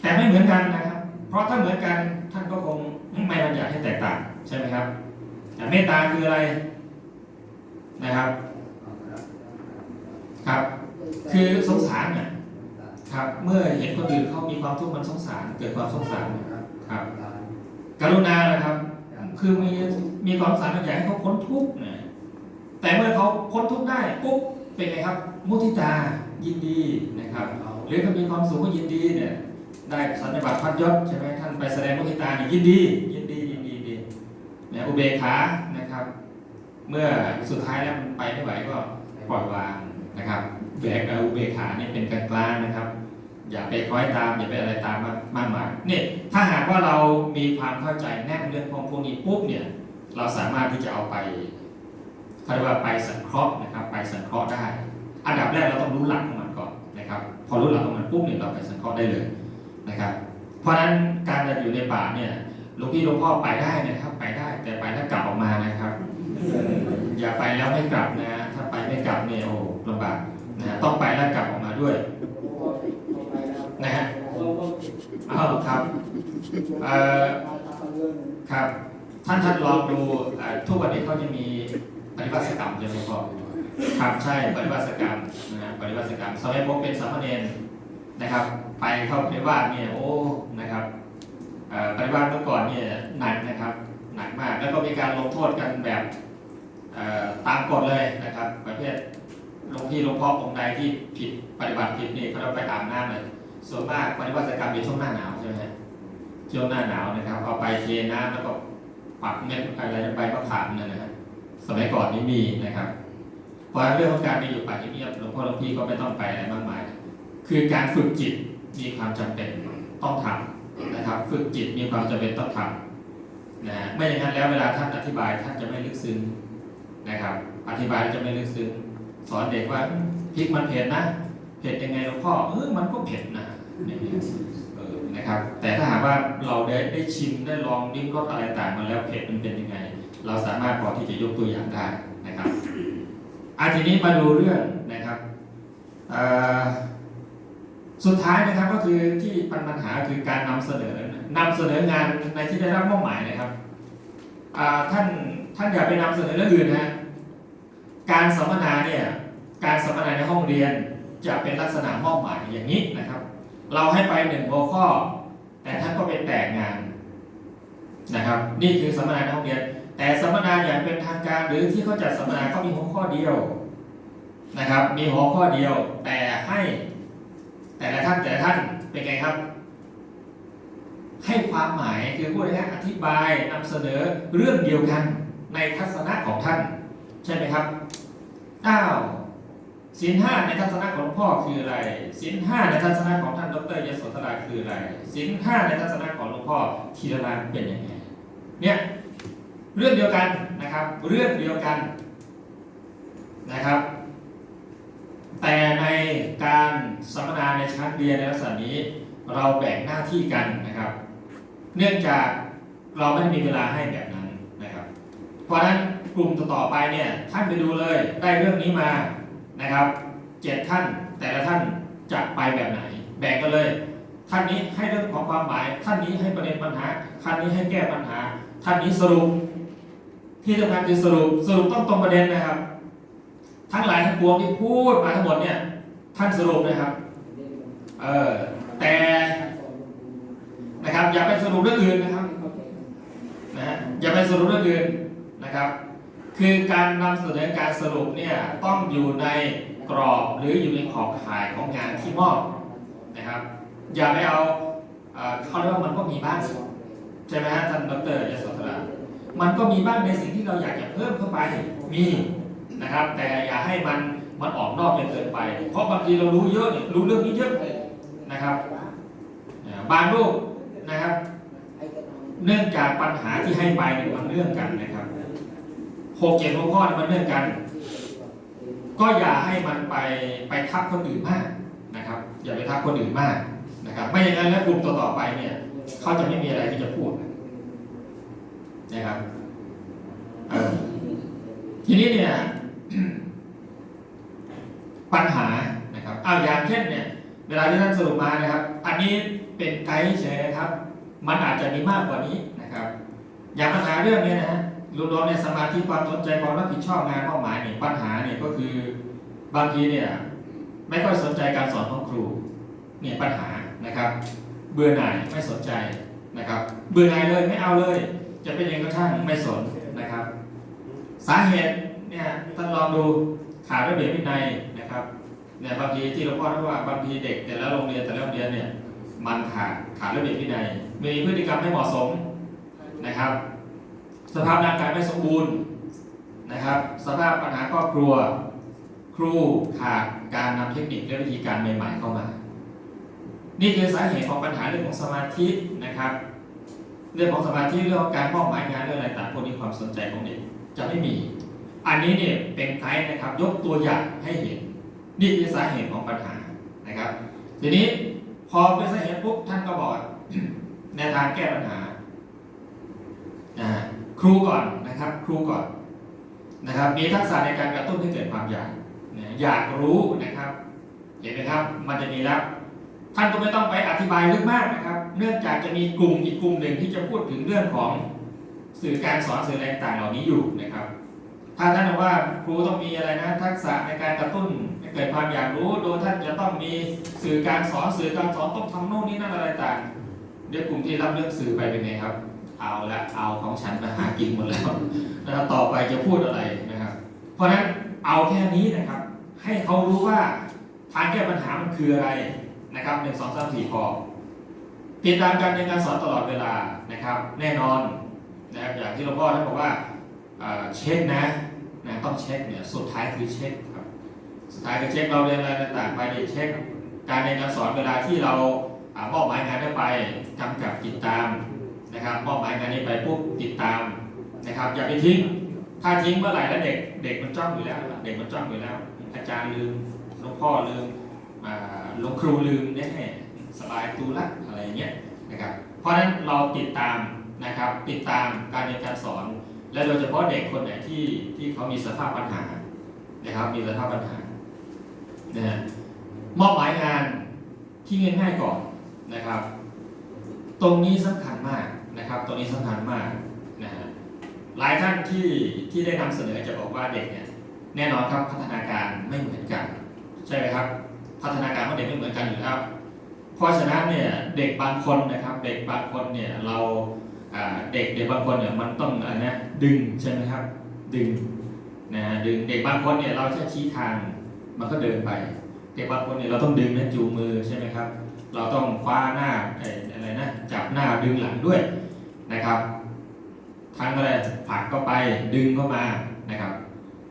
แต่ไม่เหมือนกันนะครับ เพราะถ้าเหมือนกันท่านก็คงไม่บัญญัติให้แตกต่างใช่ไหมครับ แต่เมตตาคืออะไรนะครับ ครับ คือสงสารน่ะครับ เมื่อเห็นคนอื่นเขามีความทุกข์มันสงสาร เกิดความสงสารครับ กรุณานะครับ คือมีมีความสงสารอยากให้เขาพ้นทุกข์นะแต่เมื่อเขาพ้นทุกข์ได้ปุ๊บเป็นไงครับ มุทิตายินดีนะครับหรือเขามีความสุขก็ยินดีเนี่ย ได้สัญญบัตรพัดยศใช่ไหมท่านไปแสดงมุทิตาเนี่ยินดี ยินดียินดียินดีเนี่ยอุเบกขานะครับ เมื่อสุดท้ายแล้วมันไปไม่ไหวก็ปล่อยวางนะครับแบกเอาอุเบกขาเนี่ยเป็นกลางกลางๆนะครับ อย่าไปคล้อยตามอย่าไปอะไรตามมากมายเนี่ยถ้าหากว่าเรามีความเข้าใจแน่นเรื่องของพวกนี้ปุ๊บเนี่ยเราสามารถที่จะเอาไปเขาเรียกว่าไปสังเคราะห์นะครับ ไปสังเคราะห์ได้ อันดับแรกเราต้องรู้หลักของมันก่อนนะครับ พอรู้หลักของมันปุ๊บเนี่ยเราไปสังเคราะห์ได้เลย นะครับ เพราะฉะนั้นการจะอยู่ในป่าเนี่ยหลวงพี่หลวงพ่อไปได้นะครับ ไปได้แต่ไปแล้วกลับออกมานะครับ อย่าไปแล้วไม่กลับนะ ถ้าไปไม่กลับเนี่ยโอ้ลำบากนะต้องไปแล้วกลับออกมาด้วยนะฮะอ้าครับเอ่อครับ ท่านท่านลองดูทุกวันนี้เขาจะมีปฏิบัติกรรมใช่ไหมพ่อครับใช่ปฏิบัติกรรมนะฮะปฏิบัติกรรมสมัยผมเป็นสามเณร นะครับ ไปเข้าปฏิบัติเนี่ยโอ้นะครับปฏิบัติเมื่อก่อนเนี่ยหนักนะครับหนักมากแล้วก็มีการลงโทษกันแบบตามกฎเลยนะครับ ประเภทหลวงพี่หลวงพ่อองค์ใดที่ผิดปฏิบัติผิดนี่เขาต้องไปอาบน้ำเลยส่วนมากปฏิบัติกรรมอยู่ช่วงหน้าหนาวใช่ไหมช่วงหน้าหนาวนะครับเอาไปเทน้ำแล้วก็ปักเม็ดอะไรใบมะขามนั่นนะฮะสมัยก่อนนี้มีนะครับเพราะเรื่องของการไปอยู่ป่าเงียบๆหลวงพ่อหลวงพี่ก็ไม่ต้องไปอะไรมากมาย คือการฝึกจิตมีความจำเป็นต้องทำนะครับ ฝึกจิตมีความจำเป็นต้องทำนะฮะไม่อย่างนั้นแล้วเวลาท่านอธิบายท่านจะไม่ลึกซึ้งนะครับ อธิบายจะไม่ลึกซึ้งสอนเด็กว่าพริกมันเผ็ดนะเผ็ดยังไงหลวงพ่อเออมันก็เผ็ดนะเนี่ยเออนะครับ แต่ถ้าหากว่าเราได้ได้ชิมได้ลองดิ้มรสอะไรต่างมาแล้วเผ็ดมันเป็นยังไง เราสามารถพอที่จะยกตัวอย่างได้นะครับอาทีนี้มาดูเรื่องนะครับเอ่อ สุดท้ายนะครับก็คือที่ปัญหาคือการนำเสนอนำเสนองานในที่ได้รับมอบหมายนะครับท่านท่านอย่าไปนำเสนอเรื่องอื่นนะการสัมมนาเนี่ยการสัมมนาในห้องเรียนจะเป็นลักษณะมอบหมายอย่างนี้นะครับ เราให้ไปหนึ่งหัวข้อ แต่ท่านก็ไปแตกงานนะครับ นี่คือสัมมนาในห้องเรียน แต่สัมมนาอย่างเป็นทางการหรือที่เขาจัดสัมมนาเขามีหัวข้อเดียวนะครับ มีหัวข้อเดียวแต่ให้ แต่ละท่านแต่ละท่านเป็นไงครับ ให้ความหมายคือพูดง่ายๆอธิบายนำเสนอเรื่องเดียวกันในทัศนะของท่าน ใช่ไหมครับอ้าวสินห้าในทัศนะของหลวงพ่อคืออะไรสินห้าในทัศนะของท่านดรยศธราคืออะไรสินห้าในทัศนะของหลวงพ่อธีรนันเป็นยังไงเนี่ยเรื่องเดียวกันนะครับ เรื่องเดียวกันนะครับ แต่ในการสัมมนาในชั้นเรียนในลักษณะนี้ เราแบ่งหน้าที่กันนะครับ เนื่องจากเราไม่มีเวลาให้แบบนั้นนะครับ เพราะฉะนั้นกลุ่มต่อไปเนี่ยท่านไปดูเลยได้เรื่องนี้มานะครับเจ็ดท่านแต่ละท่านจะไปแบบไหน แบ่งกันเลย ท่านนี้ให้เรื่องของความหมาย ท่านนี้ให้ประเด็นปัญหาท่านนี้ให้แก้ปัญหา ท่านนี้สรุป ที่สำคัญคือสรุปสรุปต้องตรงประเด็นนะครับ ทั้งหลายทั้งปวงที่พูดมาทั้งหมดเนี่ย ท่านสรุปนะครับ เออแต่นะครับ อย่าไปสรุปเรื่องอื่นนะครับนะฮะอย่าไปสรุปเรื่องอื่นนะครับ คือการนำเสนอการสรุปเนี่ยต้องอยู่ในกรอบหรืออยู่ในขอบข่ายของงานที่มอบนะครับ อย่าไปเอาเอ่อเขาเรียกว่ามันก็มีบ้างใช่ไหมฮะท่านดรยศธรามันก็มีบ้างในสิ่งที่เราอยากจะเพิ่มเข้าไปมี นะครับ แต่อย่าให้มันมันออกนอกจนเกินไป เพราะบางทีเรารู้เยอะเนี่ยรู้เรื่องนี้เยอะนะครับบางรูปนะครับ เนื่องจากปัญหาที่ให้ไปเนี่ยมันเรื่องกันนะครับหกเจ็ดหัวข้อมันเรื่องกัน ก็อย่าให้มันไปไปทับคนอื่นมากนะครับ อย่าไปทับคนอื่นมากนะครับ ไม่อย่างนั้นแล้วกลุ่มต่อๆไปเนี่ยเขาจะไม่มีอะไรที่จะพูดนะครับทีนี้เนี่ย ปัญหานะครับอ้าวอย่างเช่นเนี่ย เวลาที่ท่านสรุปมานะครับ อันนี้เป็นไกด์เฉยๆนะครับ มันอาจจะมีมากกว่านี้นะครับ อย่างปัญหาเรื่องเนี้นะฮะรวมๆในสมาธิความสนใจความรับผิดชอบงานเป้าหมายเนี่ยปัญหาเนี่ยก็คือบางทีเนี่ยไม่ค่อยสนใจการสอนของครูเนี่ยปัญหานะครับ เบื่อหน่ายไม่สนใจนะครับ เบื่อหน่ายเลยไม่เอาเลย จะเป็นยังไงก็ช่างไม่สนนะครับ สาเหตุ เนี่ยท่านลองดูขาดระเบียบวินัยนะครับเนี่ยบางทีที่หลวงพ่อท่านว่าบางทีเด็กแต่ละโรงเรียนแต่ละโรงเรียนเนี่ยมันขาดขาดระเบียบวินัยมีพฤติกรรมไม่เหมาะสมนะครับ สภาพร่างกายไม่สมบูรณ์นะครับ สภาพปัญหาครอบครัว ครูขาดการนำเทคนิคและวิธีการใหม่ ๆ เข้ามา นี่คือสาเหตุของปัญหาเรื่องของสมาธินะครับ เรื่องของสมาธิเรื่องของการมอบหมายงานเรื่องอะไรต่างพวกนี้ความสนใจของเด็กจะไม่มี อันนี้เนี่ยเป็นไกด์นะครับยกตัวอย่างให้เห็นนี่คือสาเหตุของปัญหานะครับ ทีนี้พอเป็นสาเหตุปุ๊บท่านก็บอกแนทางแก้ปัญหาครูก่อนนะครับ ครูก่อนนะครับ มีทักษะในการกระตุ้นให้เกิดความอยากอยากรู้นะครับ เห็นไหมครับ มันจะมีแล้วท่านก็ไม่ต้องไปอธิบายลึกมากนะครับ เนื่องจากจะมีกลุ่มอีกกลุ่มหนึ่งที่จะพูดถึงเรื่องของสื่อการสอนสื่ออะไรต่างเหล่านี้อยู่นะครับ ถ้าท่านบอกว่าครูต้องมีอะไรนะทักษะในการกระตุ้นให้เกิดความอยากรู้ โดยท่านจะต้องมีสื่อการสอนสื่อการสอนต้องทำโน่นนี่นั่นอะไรต่างเดี๋ยวกลุ่มที่รับเรื่องสื่อไปเป็นไงครับ เอาละเอาของฉันมาหากินหมดแล้วนะครับต่อไปจะพูดอะไรนะครับ เพราะฉะนั้นเอาแค่นี้นะครับ ให้เขารู้ว่าทางแก้ปัญหามันคืออะไรนะครับหนึ่งสองสามสี่พอติดตามการเรียนการสอนตลอดเวลานะครับ แน่นอนนะครับอย่างที่หลวงพ่อท่านบอกว่าเอ่อเช็คนะ นะต้องเช็คเนี่ยสุดท้ายคือเช็คครับ สุดท้ายคือเช็คเราเรียนอะไรต่างๆไปเนี่ยเช็ค การเรียนการสอนเวลาที่เราอ่ามอบหมายงานได้ไปกำกับติดตามนะครับมอบหมายงานนี้ไปปุ๊บติดตามนะครับอย่าไปทิ้งถ้าทิ้งเมื่อไหร่แล้วเด็กเด็กมันจ้องอยู่แล้ว เด็กมันจ้องอยู่แล้ว อาจารย์ลืมหลวงพ่อลืมอ่าหลวงครูลืมแน่ๆสบายตูละอะไรเงี้ยนะครับเพราะฉะนั้นเราติดตามนะครับติดตามการเรียนการสอน และโดยเฉพาะเด็กคนไหนที่ที่เขามีสภาพปัญหานะครับ มีสภาพปัญหานะฮะมอบหมายงานที่ง่ายๆก่อนนะครับ ตรงนี้สำคัญมากนะครับ ตรงนี้สำคัญมากนะฮะหลายท่านที่ที่ได้นำเสนอจะบอกว่าเด็กเนี่ยแน่นอนครับพัฒนาการไม่เหมือนกัน ใช่ไหมครับ พัฒนาการของเด็กไม่เหมือนกันอยู่แล้วเพราะฉะนั้นเนี่ยเด็กบางคนนะครับ เด็กบางคนเนี่ยเรา เด็กเด็กบางคนเนี่ยมันต้องอะไรนะดึงใช่ไหมครับ ดึงนะฮะดึงเด็กบางคนเนี่ยเราแค่ชี้ทางมันก็เดินไป เด็กบางคนเนี่ยเราต้องดึงนะจูงมือใช่ไหมครับ เราต้องคว้าหน้าอะไรนะจับหน้าดึงหลังด้วยนะครับทั้งอะไรผลักเข้าไปดึงเข้ามานะครับ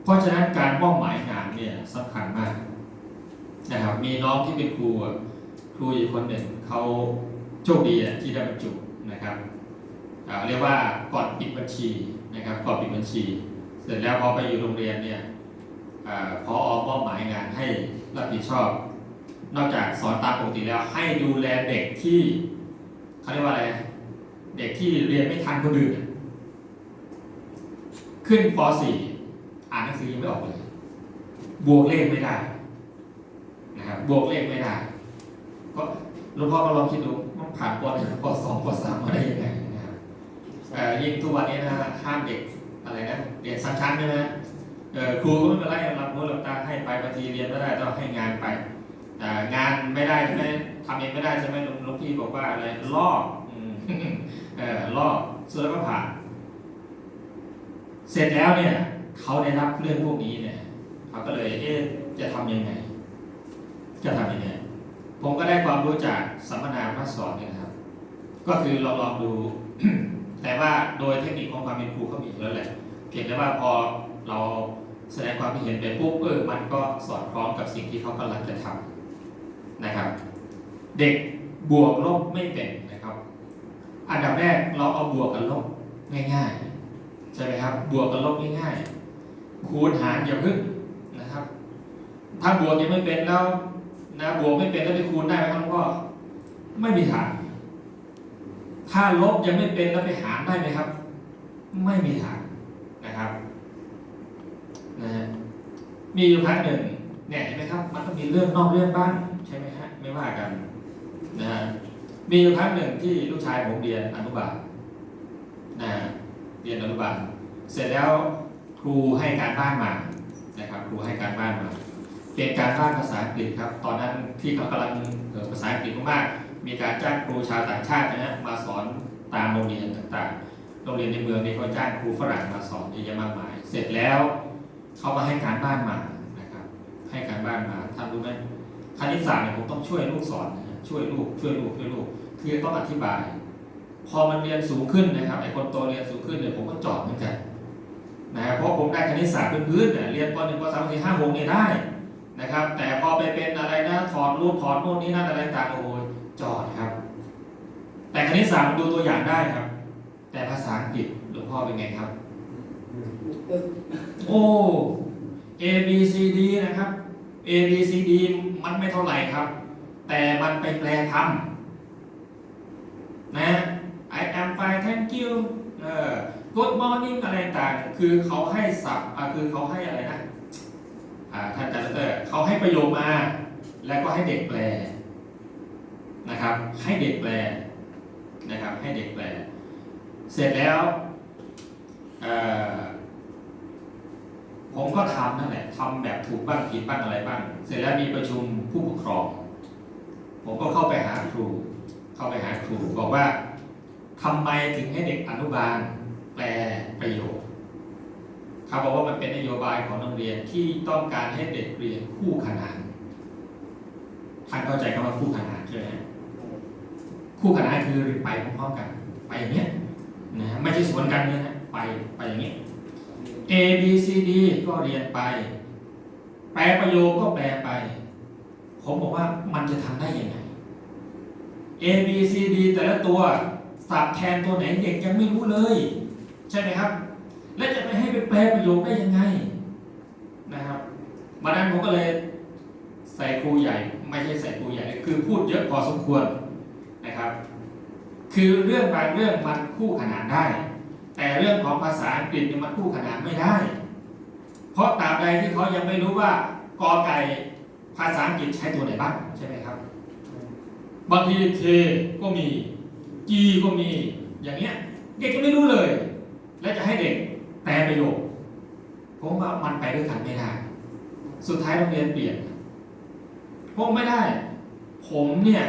เพราะฉะนั้นการมอบหมายงานเนี่ยสำคัญมากนะครับ มีน้องที่เป็นครูครูอยู่คนหนึ่งเขาโชคดีอะที่ได้บรรจุนะครับ เรียกว่าก่อนปิดบัญชีนะครับก่อนปิดบัญชี เสร็จแล้วพอไปอยู่โรงเรียนเนี่ยอ่าพอมอบหมายงานให้รับผิดชอบ นอกจากสอนตามปกติแล้วให้ดูแลเด็กที่เขาเรียกว่าอะไร เด็กที่เรียนไม่ทันคนอื่นขึ้นป .4 อ่านหนังสือยังไม่ออกเลย บวกเลขไม่ได้นะครับบวกเลขไม่ได้ก็หลวงพ่อก็ลองคิดดูมันผ่านป .1 ป .2 ป .3 มาได้ยังไง ยิ่งทุกวันนี้นะฮะห้ามเด็กอะไรนะเรียนซ้ำชั้นใช่ไหมครูก็ไม่เป็นไรรับหูรับตาให้ไปบางทีเรียนไม่ได้ต้องให้งานไปอ่งานไม่ได้ใช่ไหมทำเองไม่ได้ใช่ไหมหลวงพี่บอกว่าอะไรลอกอืมเออลอกสุดแล้วก็ผ่านเสร็จแล้วเนี่ยเขาได้รับเรื่องพวกนี้เนี่ยเขาก็เลยเอ๊ะจะทำยังไง จะทำยังไง ผมก็ได้ความรู้จากสัมมนาพระสอนเนี่ยนะครับ ก็คือลองลองดู แต่ว่าโดยเทคนิคของความเป็นครูเขามีอยู่แล้วแหละเพียงแต่ว่าพอเราแสดงความคิดเห็นไปปุ๊บเออมันก็สอดคล้องกับสิ่งที่เขากำลังจะทำนะครับ เด็กบวกลบไม่เป็นนะครับ อันดับแรกเราเอาบวกกับลบง่ายๆใช่ไหมครับ บวกกับลบง่ายๆคูณหารอย่าพึ่งนะครับ ถ้าบวกยังไม่เป็นแล้วนะบวกไม่เป็นแล้วไปคูณได้ไหมครับหลวงพ่อไม่มีทาง ถ้าลบยังไม่เป็นแล้วไปหารได้ไหมครับ ไม่มีทางนะครับนะฮะมีอยู่ครั้งหนึ่งเนี่ยเห็นไหมครับ มันก็มีเรื่องนอกเรื่องบ้างใช่ไหมฮะไม่ว่ากันนะฮะมีอยู่ครั้งหนึ่งที่ลูกชายผมเรียนอนุบาลนะฮะเรียนอนุบาลเสร็จแล้วครูให้การบ้านมานะครับ ครูให้การบ้านมาเป็นการบ้านภาษาอังกฤษครับ ตอนนั้นที่เขากำลังภาษาอังกฤษมากๆ มีการจ้างครูชาวต่างชาตินะฮะมาสอนตามโรงเรียนต่างๆ โรงเรียนในเมืองนี่ก็จ้างครูฝรั่งมาสอนเยอะแยะมากมาย เสร็จแล้วเขามาให้การบ้านมานะครับ ให้การบ้านมาท่านรู้ไหมคณิตศาสตร์เนี่ยผมต้องช่วยลูกสอนนะฮะช่วยลูกช่วยลูกช่วยลูกคือต้องอธิบาย พอมันเรียนสูงขึ้นนะครับไอ้คนโตเรียนสูงขึ้นเนี่ยผมก็จอดเหมือนกันนะครับเพราะผมได้คณิตศาสตร์พื้นๆเนี่ยเรียนปหนึ่งปสามปสี่ห้าหกเนี่ยได้ นะครับ แต่พอไปเป็นอะไรนะถอดรูปถอดโน่นนี่นั่นอะไรต่างโอ้ยจอดครับ แต่คณิตศาสตร์มันดูตัวอย่างได้ครับ แต่ภาษาอังกฤษหลวงพ่อเป็นไงครับ โอ้ A B C D นะครับ A B C D มันไม่เท่าไหร่ครับ แต่มันไปแปลคำนะ I am fine thank you เออ good morning อะไรต่าง คือเขาให้ศัพท์อะคือเขาให้อะไรนะอ่า ท่านอาจารย์ดรเขาให้ประโยคมา แล้วก็ให้เด็กแปลนะครับ ให้เด็กแปลนะครับ ให้เด็กแปล เสร็จแล้วผมก็ทำนั่นแหละทำแบบถูกบ้างผิดบ้างอะไรบ้าง เสร็จแล้วมีประชุมผู้ปกครอง ผมก็เข้าไปหาครู เข้าไปหาครูบอกว่าทำไมถึงให้เด็กอนุบาลแปลประโยค เขาบอกว่ามันเป็นนโยบายของโรงเรียนที่ต้องการให้เด็กเรียนคู่ขนานท่านเข้าใจคำว่าคู่ขนานใช่ไหมคู่ขนานคือไปพร้อมๆกัน ไปอย่างเนี้ยนะฮะไม่ใช่สวนกันเนี่ยนะไปไปอย่างเนี้ย A B C D ก็เรียนไป แปลประโยคก็แปลไป ผมบอกว่ามันจะทำได้ยังไง A B C D แต่ละตัวสับแทนตัวไหนเด็กยังไม่รู้เลย ใช่ไหมครับ และจะไปให้ไปแปลประโยคได้ยังไงนะครับวันนั้นผมก็เลยใส่ครูใหญ่ ไม่ใช่ใส่ครูใหญ่ คือพูดเยอะพอสมควรนะครับ คือเรื่องบางเรื่องมันคู่ขนานได้ แต่เรื่องของภาษาอังกฤษมันคู่ขนานไม่ได้ เพราะตราบใดที่เขายังไม่รู้ว่ากอไก่ภาษาอังกฤษใช้ตัวไหนบ้างใช่ไหมครับบางที K ก็มี G ก็มีอย่างเงี้ยเด็กก็ไม่รู้เลย แล้วจะให้เด็ก แปลประโยคผมว่ามันไปด้วยกันไม่ได้ สุดท้ายโรงเรียนเปลี่ยนผมไม่ได้ ผมเนี่ย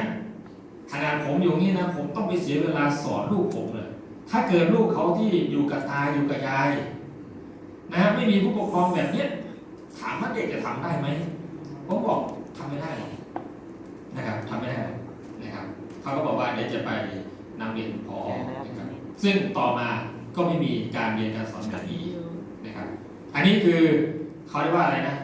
ขนาดผมอยู่นี่นะ ผมต้องไปเสียเวลาสอนลูกผมเลย ถ้าเกิดลูกเขาที่อยู่กับตาอยู่กับยาย นะไม่มีผู้ปกครองแบบเนี้ยถามว่าเด็กจะทำได้ไหมผมบอกทำไม่ได้หรอกนะครับทำไม่ได้หรอกนะครับเขาก็บอกว่าเดี๋ยวจะไปนำเรียนพอนะครับซึ่งต่อมา ก็ไม่มีการเรียนการสอนแบบนี้นะครับ อันนี้คือเขาเรียกว่าอะไรนะ